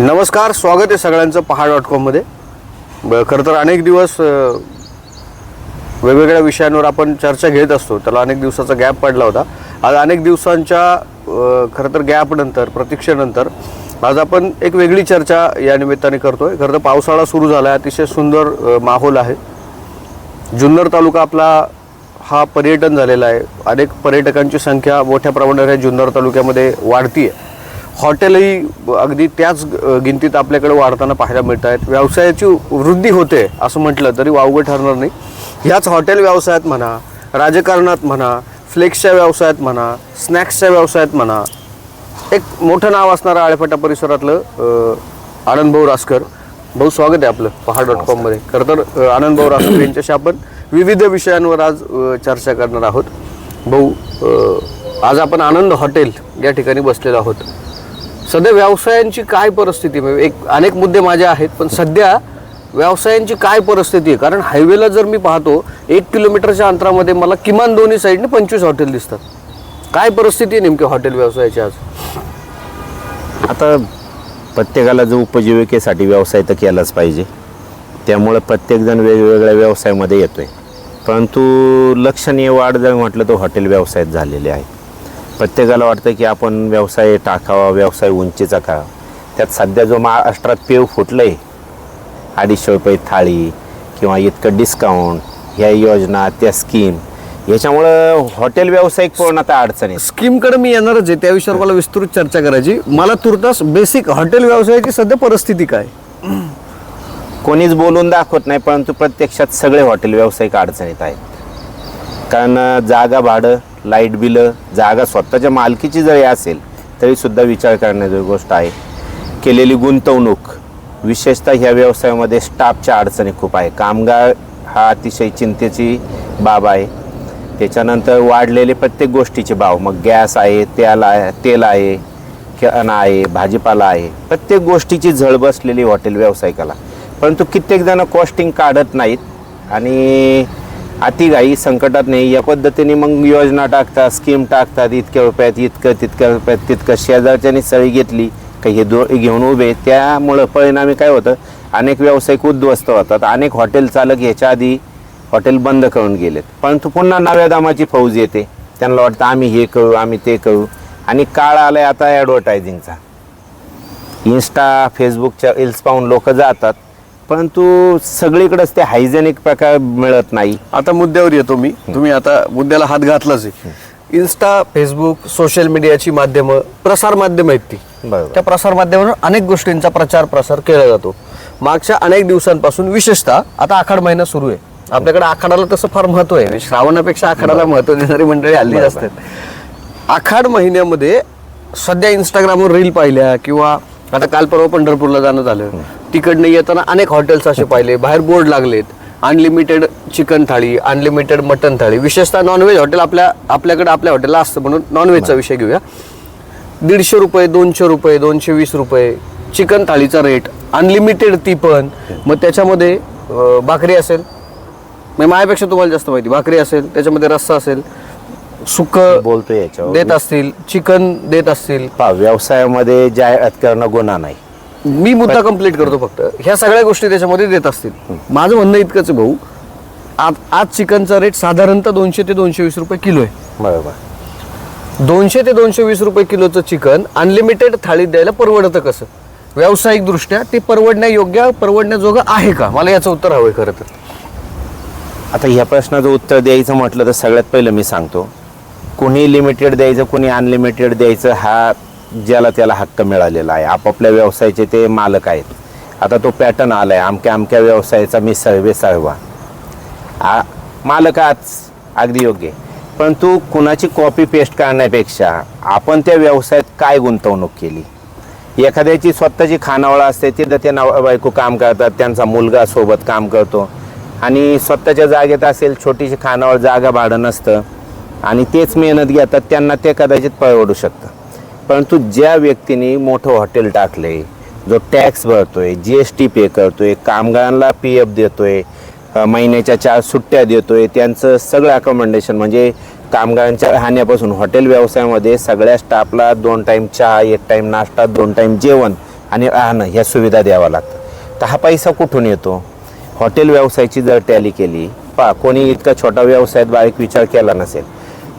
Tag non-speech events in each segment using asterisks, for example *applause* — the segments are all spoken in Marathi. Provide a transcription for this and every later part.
नमस्कार स्वागत आहे सगळ्यांचं पहाड डॉट कॉममध्ये ब खरं तर अनेक दिवस वेगवेगळ्या विषयांवर आपण चर्चा घेत असतो. त्याला अनेक दिवसाचा गॅप पडला होता. आज अनेक दिवसांच्या खरं तर गॅपनंतर प्रतीक्षेनंतर आज आपण एक वेगळी चर्चा या निमित्ताने करतोय. खरं तर पावसाळा सुरू झाला आहे. अतिशय सुंदर माहोल आहे. जुन्नर तालुका आपला हा पर्यटन झालेला आहे. अनेक पर्यटकांची संख्या मोठ्या प्रमाणावर ह्या जुन्नर तालुक्यामध्ये वाढती आहे हॉटेलही अगदी त्याच गिनतीत आपल्याकडे वाढताना पाहायला मिळत आहेत व्यवसायाची वृद्धी होते असं म्हटलं तरी वावगं ठरणार नाही. ह्याच हॉटेल व्यवसायात म्हणा राजकारणात म्हणा फ्लेक्सच्या व्यवसायात म्हणा स्नॅक्सच्या व्यवसायात म्हणा एक मोठं नाव असणारं आळेफाटा परिसरातलं आनंदभाऊ रासकर. भाऊ स्वागत आहे आपलं पहाड डॉट कॉममध्ये खरं तर आनंदभाऊ रासकर यांच्याशी आपण विविध विषयांवर आज चर्चा करणार आहोत. भाऊ आज आपण आनंद हॉटेल या ठिकाणी बसलेलो आहोत. सध्या व्यवसायांची काय परिस्थिती म्हणजे एक अनेक मुद्दे माझे आहेत पण सध्या व्यवसायांची काय परिस्थिती आहे? कारण हायवेला जर मी पाहतो एक किलोमीटरच्या अंतरामध्ये मला किमान दोन्ही साईडने पंचवीस हॉटेल दिसतात. काय परिस्थिती आहे नेमकी हॉटेल व्यवसायाची आज? आता प्रत्येकाला जो उपजीविकेसाठी व्यवसाय तर केलाच पाहिजे. त्यामुळे प्रत्येकजण वेगवेगळ्या व्यवसायामध्ये येतोय. परंतु लक्षणीय वाढ जर म्हटलं तर हॉटेल व्यवसायात झालेले आहे. प्रत्येकाला वाटतं की आपण व्यवसाय टाकावा व्यवसाय उंचीचा करावा. त्यात सध्या जो महाराष्ट्रात पेव फुटलं आहे अडीचशे रुपये थाळी किंवा इतकं डिस्काउंट ह्या योजना त्या स्कीम याच्यामुळं हॉटेल व्यावसायिक पूर्णतः अडचणीत स्कीमकडे मी येणारच आहे. त्या विषयावर मला विस्तृत चर्चा करायची. मला तुर्तास बेसिक हॉटेल व्यवसायाची सध्या परिस्थिती काय? कोणीच बोलून दाखवत नाही परंतु प्रत्यक्षात सगळे हॉटेल व्यावसायिक अडचणीत आहेत. कारण जागा भाडं लाइट बिलं जागा स्वतःच्या मालकीची जरी असेल तरीसुद्धा विचार करण्याची गोष्ट आहे. केलेली गुंतवणूक विशेषतः ह्या व्यवसायामध्ये स्टाफच्या अडचणी खूप आहे. कामगार हा अतिशय चिंतेची बाब आहे. त्याच्यानंतर वाढलेले प्रत्येक गोष्टीचे भाव मग गॅस आहे तेल आहे तेल आहे किराणा आहे भाजीपाला आहे. प्रत्येक गोष्टीची झळ बसलेली हॉटेल व्यावसायिकाला. परंतु कित्येकजण कॉस्टिंग काढत नाहीत आणि अतिघाई संकटात नाही. या पद्धतीने मग योजना टाकतात स्कीम टाकतात. इतक्या रुपयात इतकं तितक्या रुपयात तितकं शेजारच्यानी सळी घेतली का हे दो घेऊन उभे त्यामुळं परिणामी काय होतं? अनेक व्यावसायिक उद्ध्वस्त होतात. अनेक हॉटेल चालक ह्याच्या आधी हॉटेल बंद करून गेलेत. परंतु पुन्हा नव्या दामाची फौज येते. त्यांना वाटतं आम्ही हे करू आम्ही ते करू. आणि काळ आलाय आता ॲडव्हर्टायझिंगचा इन्स्टा फेसबुकच्या रील्स पाहून लोक जातात. परंतु सगळीकडेच ते हायजेनिक प्रकार मिळत नाही. आता मुद्द्यावर येतो मी. तुम्ही आता मुद्द्याला हात घातलाच आहे. इन्स्टा फेसबुक सोशल मीडियाची माध्यमं प्रसार माध्यम आहेत ती. त्या प्रसार माध्यमावर अनेक गोष्टींचा प्रचार प्रसार केला जातो. मागच्या अनेक दिवसांपासून विशेषतः आता आखाड महिना सुरू आहे. आपल्याकडे आखाडाला तसं फार महत्त्व आहे. श्रावणापेक्षा आखाडाला महत्त्व देणारी मंडळी हल्ली असतात. आखाड महिन्यामध्ये सध्या इंस्टाग्रामवर रील पाहिल्या किंवा आता काल परवा पंढरपूरला जाणं झालं. तिकडनं येताना अनेक हॉटेल्स असे पाहिले. बाहेर बोर्ड लागलेत. अनलिमिटेड चिकन थाळी अनलिमिटेड मटन थाळी. विशेषतः नॉनव्हेज हॉटेल आपल्या आपल्याकडे आपल्या हॉटेलला असतं म्हणून नॉनव्हेजचा विषय घेऊया. दीडशे रुपये दोनशे रुपये दोनशे वीस रुपये चिकन थाळीचा रेट अनलिमिटेड ती पण. मग त्याच्यामध्ये भाकरी असेल. म्हणजे माझ्यापेक्षा तुम्हाला जास्त माहिती. भाकरी असेल त्याच्यामध्ये रस्सा असेल सुक बोलतोय देत असतील चिकन देत असतील. व्यवसायामध्ये जाहिरात करणं गुन्हा नाही. मी मुद्दा कंप्लीट करतो फक्त. ह्या सगळ्या गोष्टी त्याच्यामध्ये देत असतील. माझं म्हणणं इतकंच आहे भाऊ. आज आज चिकनचा रेट साधारणतः दोनशे ते दोनशे वीस रुपये किलो आहे. बरोबर. दोनशे ते दोनशे वीस रुपये किलोचं चिकन अनलिमिटेड थाळीत द्यायला परवडतं कसं? व्यावसायिक दृष्ट्या ते परवडण्यायोग्य परवडण्याजोगं आहे का? मला याचं उत्तर हवंय खरं तर. आता ह्या प्रश्नाचं उत्तर द्यायचं म्हटलं तर सगळ्यात पहिलं मी सांगतो. कुणी लिमिटेड द्यायचं कुणी अनलिमिटेड द्यायचं हा ज्याला त्याला हक्क मिळालेला आहे. आपापल्या व्यवसायाचे ते मालक आहेत. आता तो पॅटर्न आला आहे अमक्या अमक्या व्यवसायाचा मी सर्वे सळवा आ मालक आज अगदी योग्य आहे. परंतु कुणाची कॉपी पेस्ट करण्यापेक्षा आपण त्या व्यवसायात काय गुंतवणूक केली? एखाद्याची स्वतःची खानावळ असते तिथं ते नव बायको काम करतात त्यांचा मुलगा सोबत काम करतो. आणि स्वतःच्या जागेत असेल छोटीशी खानावळ जागा भाडं नसतं. आणि तेच मेहनत घेतात त्यांना ते कदाचित परवडू शकतं. परंतु ज्या व्यक्तीने मोठं हॉटेल टाकले जो टॅक्स भरतोय जी एस टी पे करतोय कामगारांना पी एफ देतोय आहे महिन्याच्या चार सुट्ट्या देतोय त्यांचं सगळं अकोमोडेशन म्हणजे कामगारांच्या राहण्यापासून हॉटेल व्यवसायामध्ये सगळ्या स्टाफला दोन टाईम चहा एक टाईम नाश्ता दोन टाईम जेवण आणि राहणं ह्या सुविधा द्याव्या लागतात. तर हा पैसा कुठून येतो? हॉटेल व्यवसायाची जर टॅली केली पा कोणी इतका छोटा व्यवसायात बारीक विचार केला नसेल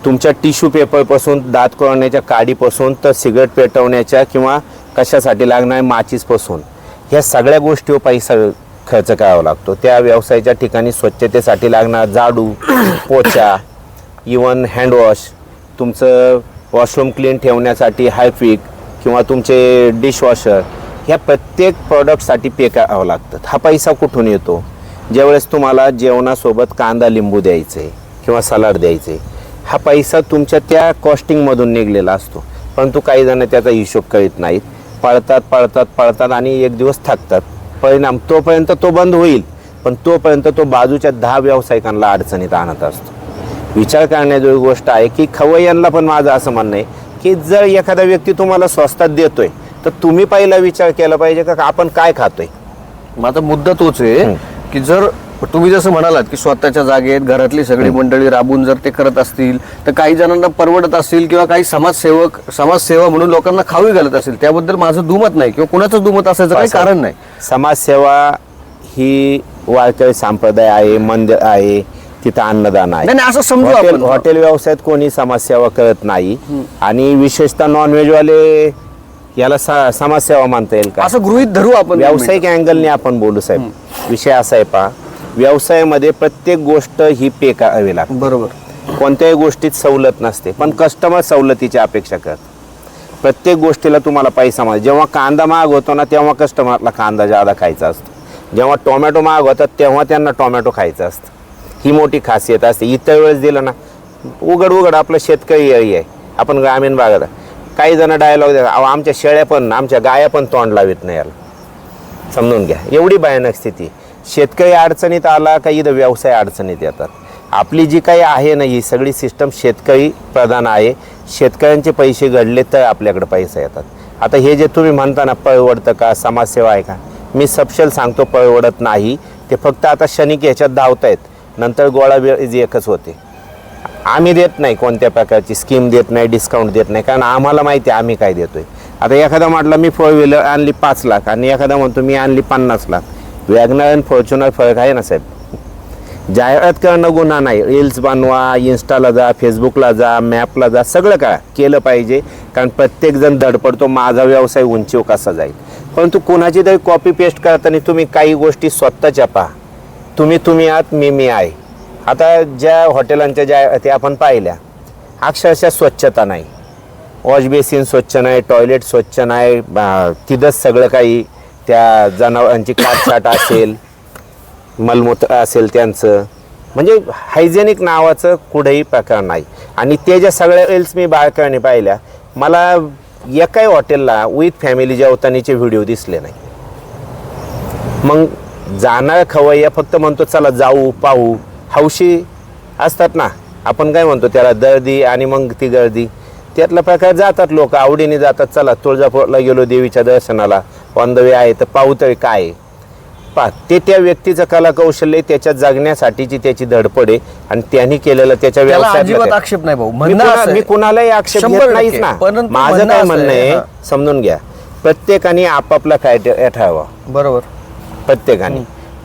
तुमच्या टिश्यू पेपरपासून दात कोरण्याच्या काडीपासून तर सिगरेट पेटवण्याच्या किंवा कशासाठी लागणाऱ्या माचीसपासून. ह्या सगळ्या गोष्टीवर पैसा खर्च करावा लागतो. त्या व्यवसायाच्या ठिकाणी स्वच्छतेसाठी लागणार झाडू पोचा इवन हँडवॉश तुमचं वॉशरूम क्लीन ठेवण्यासाठी हायफिक किंवा तुमचे डिशवॉशर ह्या प्रत्येक प्रॉडक्टसाठी पे करावं लागतं. हा पैसा कुठून येतो? ज्यावेळेस तुम्हाला जेवणासोबत कांदा लिंबू द्यायचे किंवा सलाड द्यायचे हा पैसा तुमच्या त्या कॉस्टिंगमधून निघलेला असतो. परंतु काही जण त्याचा हिशोब करीत नाहीत. पळतात पळतात पळतात आणि एक दिवस थकतात. परिणाम तोपर्यंत तो बंद होईल. पण तोपर्यंत तो बाजूच्या दहा व्यावसायिकांना अडचणीत आणत असतो. विचार करण्याजोगी गोष्ट आहे की खवय्यांना पण माझं असं म्हणणं आहे की जर एखादा व्यक्ती तुम्हाला स्वस्तात देतोय तर तुम्ही पहिला विचार केला पाहिजे का आपण काय खातोय? माझा मुद्दा तोच आहे की जर तुम्ही जसं म्हणालात की स्वतःच्या जागेत घरातली सगळी मंडळी राबून जर ते करत असतील तर काही जणांना परवडत असतील किंवा काही समाजसेवक समाजसेवा म्हणून लोकांना खावी घालत असेल त्याबद्दल माझं दुमत नाही किंवा कुणाचं दुमत असायचं काही कारण नाही. समाजसेवा ही वारकरी संप्रदाय आहे मंदिर आहे तिथं अन्नदान आहे. नाही, असं समजू हॉटेल आपण. हॉटेल व्यवसायात कोणी समाजसेवा करत नाही आणि विशेषतः नॉनव्हेजवाले याला समाजसेवा मानता येईल का? असं गृहित धरू आपण व्यावसायिक अँगलने आपण बोलू साहेब. विषय असा आहे पा व्यवसायामध्ये प्रत्येक गोष्ट ही पे करावी लागते. बरोबर. कोणत्याही गोष्टीत सवलत नसते पण कस्टमर सवलतीची अपेक्षा करत. प्रत्येक गोष्टीला तुम्हाला पैसा माग जेव्हा कांदा महाग होतो ना तेव्हा कस्टमरला कांदा जादा खायचा असतो. जेव्हा टोमॅटो महाग होतात तेव्हा त्यांना टोमॅटो खायचं असतं. ही मोठी खासियत असते. इतर वेळेस दिलं ना उघड उघड आपलं शेतकरी एरिया आहे. आपण ग्रामीण भागात. काही जण डायलॉग देतात अहो आमच्या शेळ्या पण आमच्या गाया पण तोंड लावित नाही याला. समजून घ्या. एवढी भयानक स्थिती. शेतकरी अडचणीत आला का इथं व्यवसाय अडचणीत येतात. आपली जी काही आहे ना ही सगळी सिस्टम शेतकरी प्रधान आहे. शेतकऱ्यांचे पैसे घडले तर आपल्याकडे पैसे येतात. आता हे जे तुम्ही म्हणता ना परवडतं का समाजसेवा आहे का? मी सपशेल सांगतो परवडत नाही. ते फक्त आता क्षणिक ह्याच्यात आहेत. नंतर गोळा वेळ एकच होते. आम्ही देत नाही कोणत्या प्रकारची स्कीम देत नाही डिस्काउंट देत नाही. कारण आम्हाला माहिती आहे आम्ही काय देतो आहे आता एखादा म्हटलं मी फोर व्हीलर आणली पाच लाख. आणि एखादा म्हणतो मी आणली पन्नास लाख. वॅगनर आणि फॉर्च्युनर फरक आहे ना साहेब जाहिरात करणं गुन्हा नाही. रील्स बनवा इन्स्टाला जा फेसबुकला जा मॅपला जा सगळं काय केलं पाहिजे. कारण प्रत्येकजण धडपडतो माझा व्यवसाय उंचीव कसा जाईल. परंतु कुणाची तरी कॉपी पेस्ट करताना तुम्ही काही गोष्टी स्वतःच्या पहा. तुम्ही तुम्ही आहात मी मी आहे. आता ज्या हॉटेलांच्या ज्या ते आपण पाहिल्या अक्षरशः स्वच्छता नाही. वॉश बेसिन स्वच्छ नाही टॉयलेट स्वच्छ नाही बा- तिथंच सगळं काही त्या जनावरांची काटछाट असेल मलमूत्र असेल त्यांचं. म्हणजे हायजेनिक नावाचं कुठेही प्रकार नाही. आणि ते ज्या सगळ्या रील्स मी बाळकाने पाहिल्या मला एकाही हॉटेलला विथ फॅमिली जेवतानीचे व्हिडिओ दिसले नाही. मग जाणार खवय्या फक्त म्हणतो चला जाऊ पाहू. हौशी असतात ना. आपण काय म्हणतो त्याला दर्दी आणि मग ती गर्दी. त्यातला प्रकार जातात लोक. आवडीने जातात. चला तुळजापूरला गेलो देवीच्या दर्शनाला. ऑन द वे आहे तर पाहू तरी काय. पा ते त्या व्यक्तीचं कला कौशल्य त्याच्या जगण्यासाठीची त्याची धडपड आहे आणि त्यांनी केलेलं त्याच्या त्याला व्यवसायातलं अजिबात ते- आक्षेप नाही भाऊ. मी कुणालाही आक्षेप घेत. नाहीच ना. माझं काय म्हणणं आहे. समजून घ्या. प्रत्येकाने आपापला क्रायटेरिया ठरावा बरोबर. प्रत्येकाने.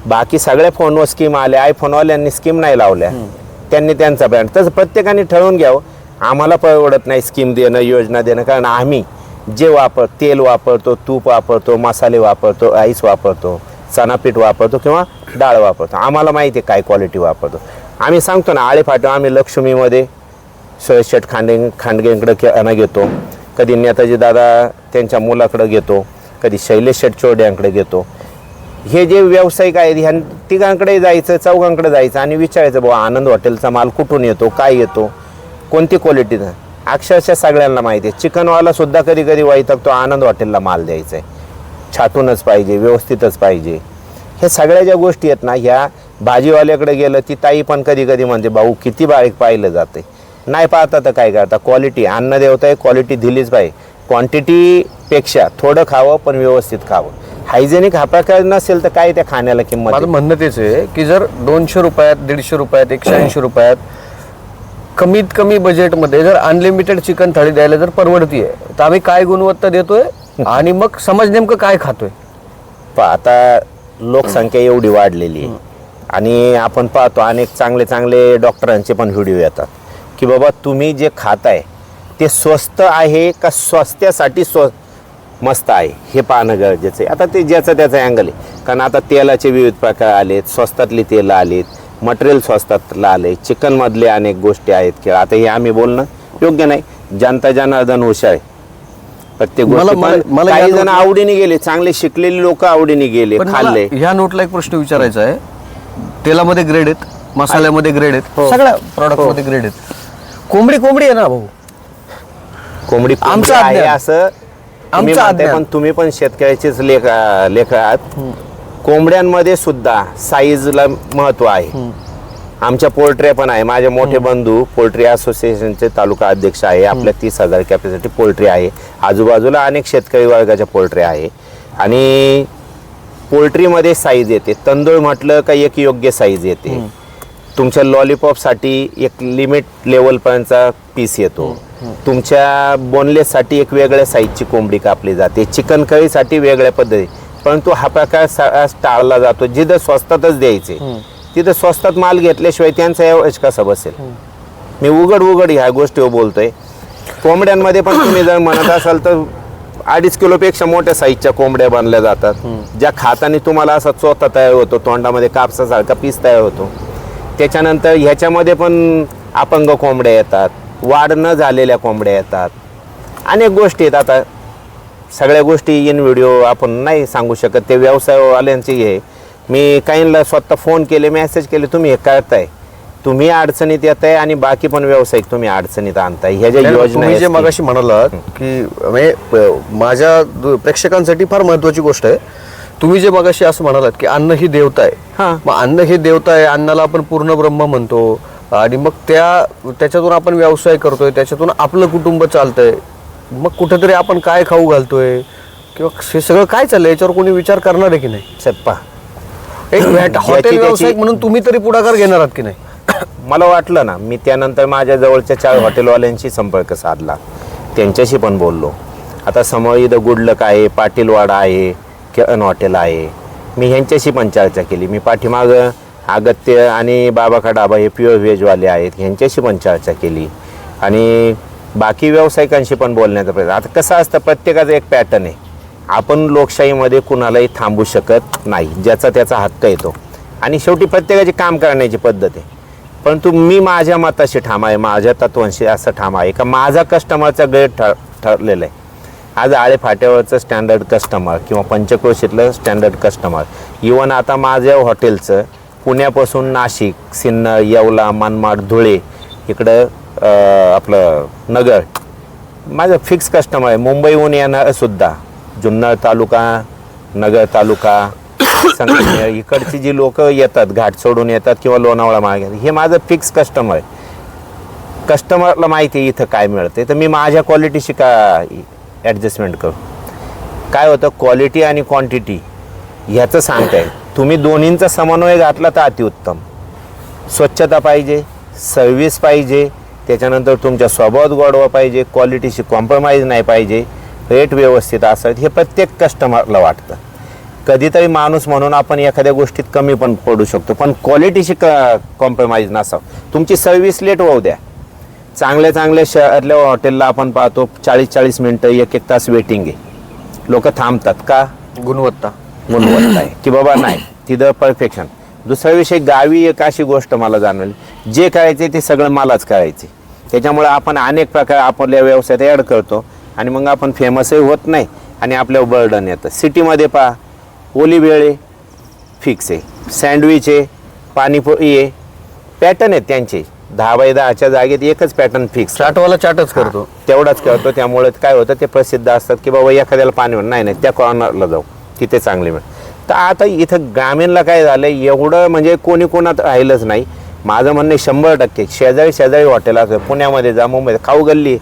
बाकी सगळ्या फोनवर स्कीम आल्या. आयफोनवाल्यांनी स्कीम नाही लावल्या. त्यांनी त्यांचा ब्रँड तसं प्रत्येकाने ठरवून घ्यावं. आम्हाला परवडत नाही स्कीम देणं योजना देणं कारण आम्ही जे वापर तेल वापरतो तूप वापरतो मसाले वापरतो आईस वापरतो चणापीठ वापरतो किंवा डाळ वापरतो. आम्हाला माहिती आहे काय क्वालिटी वापरतो. आम्ही सांगतो ना आळे फाटो आम्ही लक्ष्मीमध्ये शेठ खांडे खांडगेंकडं खेळणं घेतो. कधी नेताजी दादा त्यांच्या मुलाकडं घेतो कधी शैलेश शेठ चोरड्यांकडे घेतो. हे जे व्यावसायिक आहेत ह्या तिघांकडे जायचं चौघांकडे जायचं आणि विचारायचं बाबा आनंद हॉटेलचा माल कुठून येतो काय येतो? कोणती क्वालिटीचा अक्षरशः सगळ्यांना माहिती आहे. चिकनवाला सुद्धा कधी कधी वैतागतो आनंद हॉटेलला माल द्यायचा आहे छाटूनच पाहिजे व्यवस्थितच पाहिजे. हे सगळ्या ज्या गोष्टी आहेत ना ह्या भाजीवाल्याकडे गेलं ती ताई पण कधी कधी म्हणते भाऊ किती बारीक पाहिलं जाते नाही पाहता तर काय करता? क्वालिटी अन्न देवता क्वालिटी दिलीच पाहिजे. क्वांटिटीपेक्षा थोडं खावं पण व्यवस्थित खावं. हायजेनिक हा प्रकार नसेल तर काय त्या खाण्याला किंमत आहे? म्हणणं तेच आहे की जर दोनशे रुपयात दीडशे रुपयात एकशे ऐंशी रुपयात कमीत कमी बजेटमध्ये जर अनलिमिटेड चिकन थाळी द्यायला जर परवडतीये तर आम्ही काय गुणवत्ता देतोय *laughs* आणि मग समाज नेमकं काय खातोय? पहा आता लोकसंख्या एवढी वाढलेली आहे. आणि आपण पाहतो अनेक चांगले चांगले डॉक्टरांचे पण व्हिडिओ येतात की बाबा तुम्ही जे खाताय ते स्वस्त आहे का स्वास्थ्यासाठी स्व मस्त आहे? हे पाहणं गरजेचं आहे. आता ते ज्याचं त्याचं अँगल आहे. कारण आता तेलाचे विविध प्रकार आलेत स्वस्तातली तेलं आलीत मटेरियल स्वस्तातलं आले चिकनमधले अनेक गोष्टी आहेत की आता हे आम्ही बोलणं योग्य नाही. जनता जनार्दन हुशार आहे. प्रत्येक काही जण आवडीने गेले चांगले शिकलेले लोक आवडीने गेले खाल्ले. ह्या नोटला एक प्रश्न विचारायचा आहे. तेलामध्ये ग्रेड आहेत मसाल्यामध्ये ग्रेड आहेत हो. सगळ्या प्रॉडक्टमध्ये ग्रेड आहेत. कोंबडी कोंबडी आहे ना भाऊ? कोंबडी आमचं आहे. असं. आमचं. पण तुम्ही पण शेतकऱ्याचेच लेख लेख आहात. कोंबड्यांमध्ये सुद्धा साईजला महत्त्व आहे. आमच्या पोल्ट्र्या पण आहे. माझे मोठे बंधू पोल्ट्री असोसिएशनचे तालुका अध्यक्ष आहे. आपल्या तीस हजार कॅपॅसिटी पोल्ट्री आहे. आजूबाजूला अनेक शेतकरी वर्गाच्या पोल्ट्री आहे. आणि पोल्ट्रीमध्ये साईज येते. तांदूळ म्हटलं का एक योग्य साईज येते. तुमच्या लॉलीपॉपसाठी एक लिमिट लेवलपर्यंतचा पीस येतो. तुमच्या बोनलेससाठी एक वेगळ्या साईजची कोंबडी कापली जाते. चिकन करीसाठी वेगळ्या पद्धती परंतु हा प्रकार सा- टाळला जातो. जिथं स्वस्तातच द्यायचे तिथं स्वस्तात माल घेतल्याशिवाय त्यांचा एवढंच कसा बसेल मी उघड उघड ह्या गोष्टीवर बोलतोय. कोंबड्यांमध्ये पण तुम्ही जर म्हणत असाल तर अडीच किलोपेक्षा मोठ्या साईजच्या कोंबड्या बनल्या जातात. ज्या खाताने तुम्हाला असा चोथा तयार होतो तोंडामध्ये कापसासारखा पीस तयार होतो. त्याच्यानंतर ह्याच्यामध्ये पण अपंग कोंबड्या येतात. वाढ न झालेल्या कोंबड्या येतात. अनेक गोष्टी आहेत आता. सगळ्या गोष्टी इन व्हिडिओ आपण नाही सांगू शकत. ते व्यवसायवाल्यांचे हे. मी काहींना स्वतः फोन केले मेसेज केले तुम्ही हे करताय. तुम्ही अडचणीत येत आहे आणि बाकी पण व्यावसायिक तुम्ही अडचणीत आणताय. ह्या ज्या योजना जे मगाशी म्हणालात की म्हणजे माझ्या प्रेक्षकांसाठी फार महत्वाची गोष्ट आहे. तुम्ही जे मगाशी असं म्हणालात की अन्न ही देवता आहे. हा. मग अन्न हे देवता आहे अन्नाला आपण पूर्ण ब्रह्म म्हणतो. आणि मग त्या त्याच्यातून आपण व्यवसाय करतोय त्याच्यातून आपलं कुटुंब चालतंय. मग कुठेतरी आपण काय खाऊ घालतोय? किंवा हे सगळं काय चाललंय? याच्यावर कोणी विचार करणार आहे की नाही? सप्पा एक हॉटेल त्याची- व्यावसायिक म्हणून तुम्ही तरी पुढाकार घेणार आहात की नाही? *coughs* मला वाटलं ना मी त्यानंतर माझ्या जवळच्या चार हॉटेलवाल्यांशी संपर्क साधला. त्यांच्याशी पण बोललो. आता समोर इथं गुडलक आहे पाटीलवाडा आहे किरण हॉटेल आहे. मी ह्यांच्याशी पण चर्चा केली. मी पाठीमागं अगत्य आणि बाबाका डाबा हे प्युअर व्हेजवाले आहेत ह्यांच्याशी पण चर्चा केली. आणि बाकी व्यावसायिकांशी पण बोलण्याचा प्रयत्न. आता कसं असतं प्रत्येकाचं एक पॅटर्न आहे. आपण लोकशाहीमध्ये कुणालाही थांबू शकत नाही ज्याचा त्याचा हक्क येतो आणि शेवटी प्रत्येकाची काम करण्याची पद्धत आहे. परंतु मी माझ्या मताशी ठाम आहे माझ्या तत्वांशी असं ठाम आहे का? माझा कस्टमरचा गैर ठर ठरलेला आहे. आज आळे फाट्यावरचं स्टँडर्ड कस्टमर किंवा पंचक्रोशीतलं स्टँडर्ड कस्टमर इवन आता माझ्या हॉटेलचं पुण्यापासून नाशिक सिन्नर येवला मनमाड धुळे इकडं आपलं नगर. माझं फिक्स कस्टमर आहे. मुंबईहून येणारं सुद्धा. जुन्नर तालुका नगर तालुका संगमनेर इकडची जी लोक येतात घाट सोडून येतात किंवा लोणावळा मागे हे माझं फिक्स कस्टमर आहे. कस्टमरला माहिती आहे इथं काय मिळते तर मी माझ्या क्वालिटीशी का ॲडजस्टमेंट करू? काय होतं? क्वालिटी आणि क्वांटिटी ह्याचं सांगताय. तुम्ही दोन्हींचा समन्वय घातला तर अतिउत्तम. स्वच्छता पाहिजे सर्विस पाहिजे त्याच्यानंतर तुमच्या स्वभावात गोडवा पाहिजे क्वालिटीशी कॉम्प्रोमाइज नाही पाहिजे रेट व्यवस्थित असावेत हे प्रत्येक कस्टमरला वाटतं. कधीतरी माणूस म्हणून आपण एखाद्या गोष्टीत कमी पण पडू शकतो पण क्वालिटीशी क कॉम्प्रोमाइज नसावं. तुमची सर्व्हिस लेट होऊ द्या. चांगल्या चांगल्या शहरातल्या हॉटेलला आपण पाहतो चाळीस चाळीस मिनटं एक एक तास वेटिंग आहे. लोक थांबतात का? गुणवत्ता. गुणवत्ता आहे. की बाबा नाही तिथं परफेक्शन दुसरा विषय गावी एक अशी गोष्ट मला जाणवली. जे करायचे ते सगळं मलाच करायचे त्याच्यामुळे आपण अनेक प्रकार आपल्या व्यवसायात ॲड करतो. आणि मग आपण फेमसही होत नाही आणि आपल्यावर बर्डन येतं. सिटीमध्ये पहा ओली वेळे फिक्स आहे. सँडविच आहे पाणीपुरी आहे पॅटर्न आहेत त्यांचे. दहा बाय दहाच्या जागेत एकच पॅटर्न फिक्स चाटवाला चाटच करतो. तेवढाच करतो. त्यामुळे काय होतं ते प्रसिद्ध असतात की बाबा एखाद्याला पाणी. नाही नाही त्या कॉर्नरला जाऊ. तिथे चांगले मिळेल. तर आता इथं ग्रामीणला काय झालं एवढं म्हणजे कोणी कोणात राहिलंच नाही. माझं म्हणणं आहे शंभर टक्के. शेजारी शेजारी हॉटेल असं पुण्यामध्ये जा मुंबईत खाऊ गल्ली.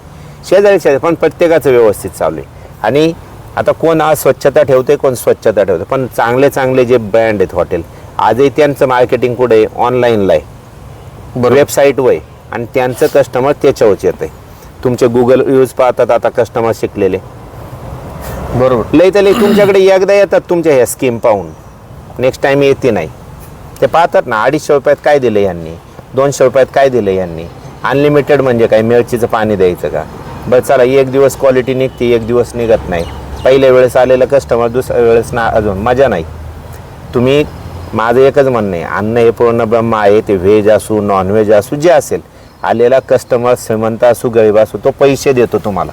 शेजारी शेजारी पण प्रत्येकाचं व्यवस्थित चालू आहे. आणि आता कोण आज स्वच्छता ठेवते कोण स्वच्छता ठेवते पण चांगले चांगले जे ब्रँड आहेत हॉटेल आजही त्यांचं मार्केटिंग कुठे ऑनलाईनला आहे. वेबसाईटवर आहे. आणि त्यांचं कस्टमर त्याच्यावरच येत आहे तुमचे गुगल यूज पाहतात आता कस्टमर शिकलेले. बरोबर. लई तर लई तुमच्याकडे एकदा येतात तुमच्या ह्या स्कीम पाहून. नेक्स्ट टाइम येते नाही. ते पाहतात ना अडीचशे रुपयात काय दिलं यांनी? दोनशे रुपयात काय दिलं यांनी? अनलिमिटेड म्हणजे काय मिरचीचं पाणी द्यायचं का? बरं चला एक दिवस क्वालिटी निघते एक दिवस निघत नाही. पहिल्या वेळेस आलेलं कस्टमर दुसऱ्या वेळेस ना अजून मजा नाही. तुम्ही माझं एकच म्हणणं आहे अन्न हे पूर्ण ब्रह्म आहे ते व्हेज असू नॉनव्हेज असू जे असेल आलेला कस्टमर श्रीमंत असू गरीब असू तो पैसे देतो तुम्हाला.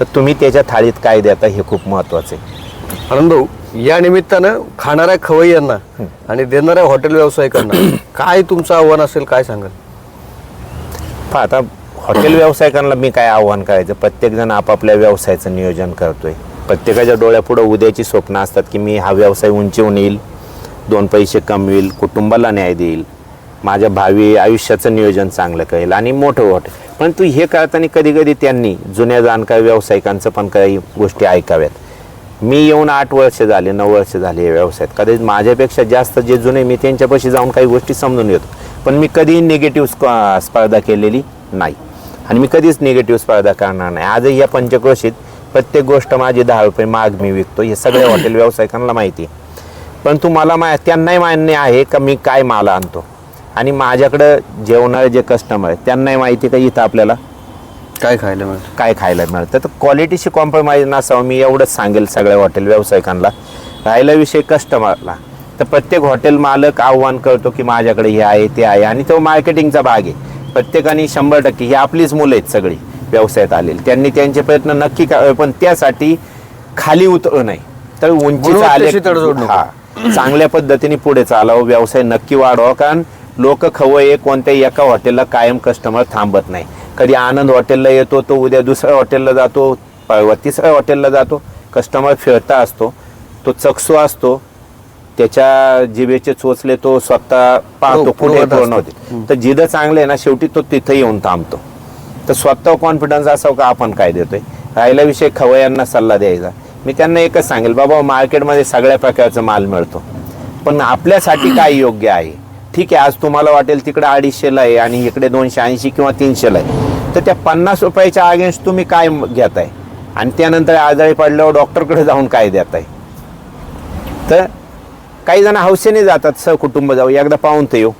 तर तुम्ही त्याच्या थाळीत काय देता हे खूप महत्त्वाचं आहे. आनंद भाऊ या निमित्तानं खाणाऱ्या खवय्यांना आणि देणाऱ्या हॉटेल व्यावसायिकांना *coughs* काय तुमचं आव्हान असेल काय सांगाल? पहा आता हॉटेल व्यावसायिकांना मी काय आव्हान करायचं? प्रत्येकजण आपापल्या व्यवसायाचं नियोजन करतोय. प्रत्येकाच्या डोळ्यापुढं उद्याची स्वप्न असतात की मी हा व्यवसाय उंचीवून येईल दोन पैसे कमविल कुटुंबाला न्याय देईल माझ्या भावी आयुष्याचं नियोजन चांगलं करेल आणि मोठं हॉटेल. परंतु हे करताना कधी कधी त्यांनी जुन्या जाणकार व्यावसायिकांचं पण काही गोष्टी ऐकाव्यात. मी येऊन आठ वर्ष झाले नऊ वर्ष झाले या व्यवसायात. कदाचित माझ्यापेक्षा जास्त जे जुने मी त्यांच्यापाशी जाऊन काही गोष्टी समजून येतो पण मी कधीही निगेटिव्ह स्पर्धा केलेली नाही. आणि मी कधीच निगेटिव्ह स्पर्धा करणार नाही. आजही या पंचक्रोशीत प्रत्येक गोष्ट माझी दहा रुपये माग मी विकतो. हे सगळ्या *clears throat* हॉटेल व्यावसायिकांना माहिती आहे. परंतु मला मा त्यांनाही मान्य आहे का मी काय माल आणतो? आणि माझ्याकडं जेवणारे जे कस्टमर आहेत त्यांनाही माहिती आहे का इथं आपल्याला काय खायला मिळतं? काय खायला मिळतं? तर क्वालिटीशी कॉम्प्रोमाइज नसावं मी एवढंच सांगेल सगळ्या हॉटेल व्यावसायिकांना. राहिला विषय कस्टमरला तर प्रत्येक हॉटेल मालक आव्हान करतो की माझ्याकडे हे आहे ते आहे. आणि तो मार्केटिंगचा भाग आहे. प्रत्येकाने शंभर टक्के ही आपलीच मुलं आहेत सगळी व्यवसायात आलेली. त्यांनी त्यांचे प्रयत्न नक्की करावे पण त्यासाठी खाली उतरू नये. तर उंचीचा आले. हा. चांगल्या पद्धतीने पुढे चालावं व्यवसाय नक्की वाढवा. कारण लोक खवय कोणत्याही एका हॉटेलला कायम कस्टमर थांबत नाही. कधी आनंद हॉटेलला येतो तो उद्या दुसऱ्या हॉटेलला जातो परवा तिसऱ्या हॉटेलला जातो. कस्टमर फिरता असतो तो चकसू असतो त्याच्या जिभेचे चोचले तो स्वतः पाहतो हो, कुठे पूर्ण. होते. तर जिथं चांगले आहे ना शेवटी तो तिथं येऊन थांबतो. तर स्वतः कॉन्फिडन्स असावं का आपण काय देतोय? राहिला विषय खवयांना सल्ला द्यायचा. मी त्यांना एकच सांगेल बाबा मार्केटमध्ये सगळ्या प्रकारचा माल मिळतो. पण आपल्यासाठी काय योग्य आहे? ठीक आहे आज तुम्हाला वाटेल तिकडे अडीचशेला आहे आणि इकडे दोनशे ऐंशी किंवा तीनशेला आहे. तर त्या पन्नास रुपयाच्या अगेन्स्ट तुम्ही काय घेत घेताय? आणि त्यानंतर आजारी पडल्यावर डॉक्टरकडे जाऊन काय देताय? तर काही जण हौसेने जातात सह कुटुंब जाऊ. एकदा पाहून ते येऊ.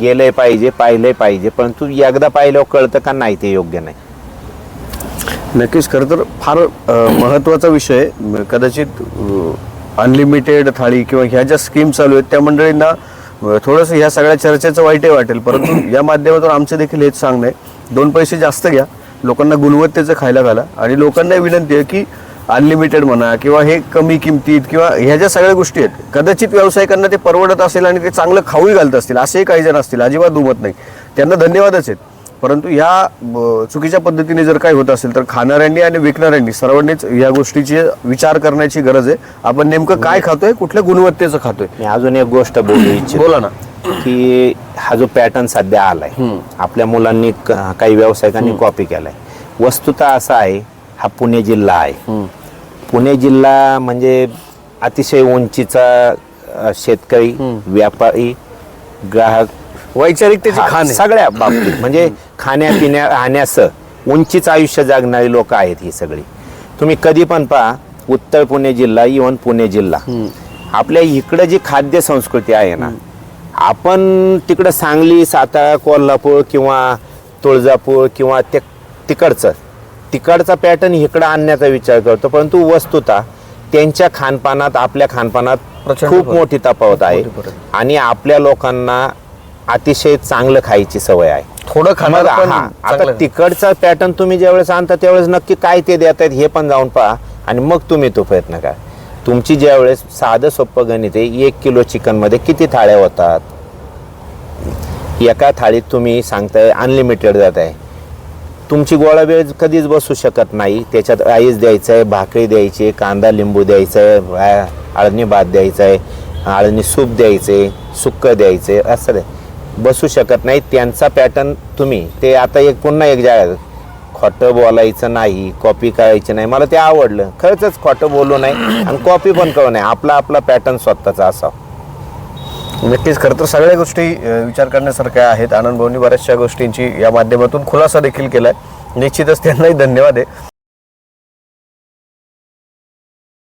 गेलंय पाहिजे पाहिलंय पाहिजे परंतु एकदा पाहिल्यावर कळतं का नाही ते योग्य नाही. नक्कीच खरं तर फार महत्त्वाचा विषय आहे. कदाचित अनलिमिटेड थाळी किंवा ह्या ज्या स्कीम चालू आहेत त्या मंडळींना थोडंसं ह्या सगळ्या चर्चेचं वाईटही वाटेल. परंतु या माध्यमातून आमचं देखील हेच सांगणं आहे. दोन पैसे जास्त घ्या. लोकांना गुणवत्तेचं खायला घाला. आणि लोकांना विनंती आहे की अनलिमिटेड म्हणा किंवा हे कमी किमतीत किंवा ह्या ज्या सगळ्या गोष्टी आहेत कदाचित व्यावसायिकांना ते परवडत असेल आणि ते चांगलं खाऊही घालत असतील असेही काही जण असतील अजिबात दुमत नाही. त्यांना धन्यवादच आहेत. परंतु ह्या चुकीच्या पद्धतीने जर काही होत असेल तर खाणाऱ्यांनी आणि विकणाऱ्यांनी सर्वांनीच या गोष्टीची विचार करण्याची गरज आहे. आपण नेमकं काय खातोय कुठल्या गुणवत्तेचं खातोय? अजून एक गोष्ट बोलू इच्छितो. बोला ना. की हा जो पॅटर्न सध्या आलाय आपल्या मुलांनी काही व्यावसायिकांनी कॉपी केलाय. वस्तुता असा आहे हा पुणे जिल्हा आहे. पुणे जिल्हा म्हणजे अतिशय उंचीचा शेतकरी व्यापारी ग्राहक आहे सगळ्या *clears throat* बाबतीत. म्हणजे खाण्यापिण्या राहण्यासह उंचीच आयुष्य जगणारी लोक आहेत ही सगळी. तुम्ही कधी पण पहा उत्तर पुणे जिल्हा इवन पुणे जिल्हा. आपल्या इकडं जी खाद्य संस्कृती आहे ना आपण तिकडं सांगली सातारा कोल्हापूर किंवा तुळजापूर किंवा ते तिकडचं तिकडचा पॅटर्न इकडं आणण्याचा विचार करतो परंतु वस्तुता त्यांच्या खानपानात आपल्या खानपानात खूप. मोठी तफावत आहे. आणि आपल्या लोकांना अतिशय चांगलं खायची सवय आहे थोडं खाणार आता. तिकडचा पॅटर्न तुम्ही ज्यावेळेस आणता त्यावेळेस नक्की काय ते देत आहेत हे पण जाऊन पहा आणि मग तुम्ही तो प्रयत्न करा तुमची ज्यावेळेस साधं सोपं गणित आहे एक किलो चिकनमध्ये किती थाळ्या होतात? एका थाळीत तुम्ही सांगताय अनलिमिटेड जात आहे. तुमची गोळा वेळ कधीच बसू शकत नाही. त्याच्यात राईस द्यायचं आहे भाकरी द्यायची आहे कांदा लिंबू द्यायचं आहे आळणी भात द्यायचं आहे आळणी सूप द्यायचं आहे सुक्कं द्यायचं आहे असं द्या बसू शकत नाही त्यांचा पॅटर्न तुम्ही. ते आता एक पुन्हा एक जागा खोटं बोलायचं नाही कॉपी करायची नाही. मला ते आवडलं. खरंच खोटं बोलू नाही आणि कॉपी पण करू नये. आपला आपला पॅटर्न स्वतःचा असावा. नक्कीच. खरं तर सगळ्या गोष्टी अ, विचार करण्यासारख्या आहेत. आनंद भाऊंनी बऱ्याचशा गोष्टींची या माध्यमातून खुलासा देखील केलाय. निश्चितच त्यांनाही धन्यवाद आहे.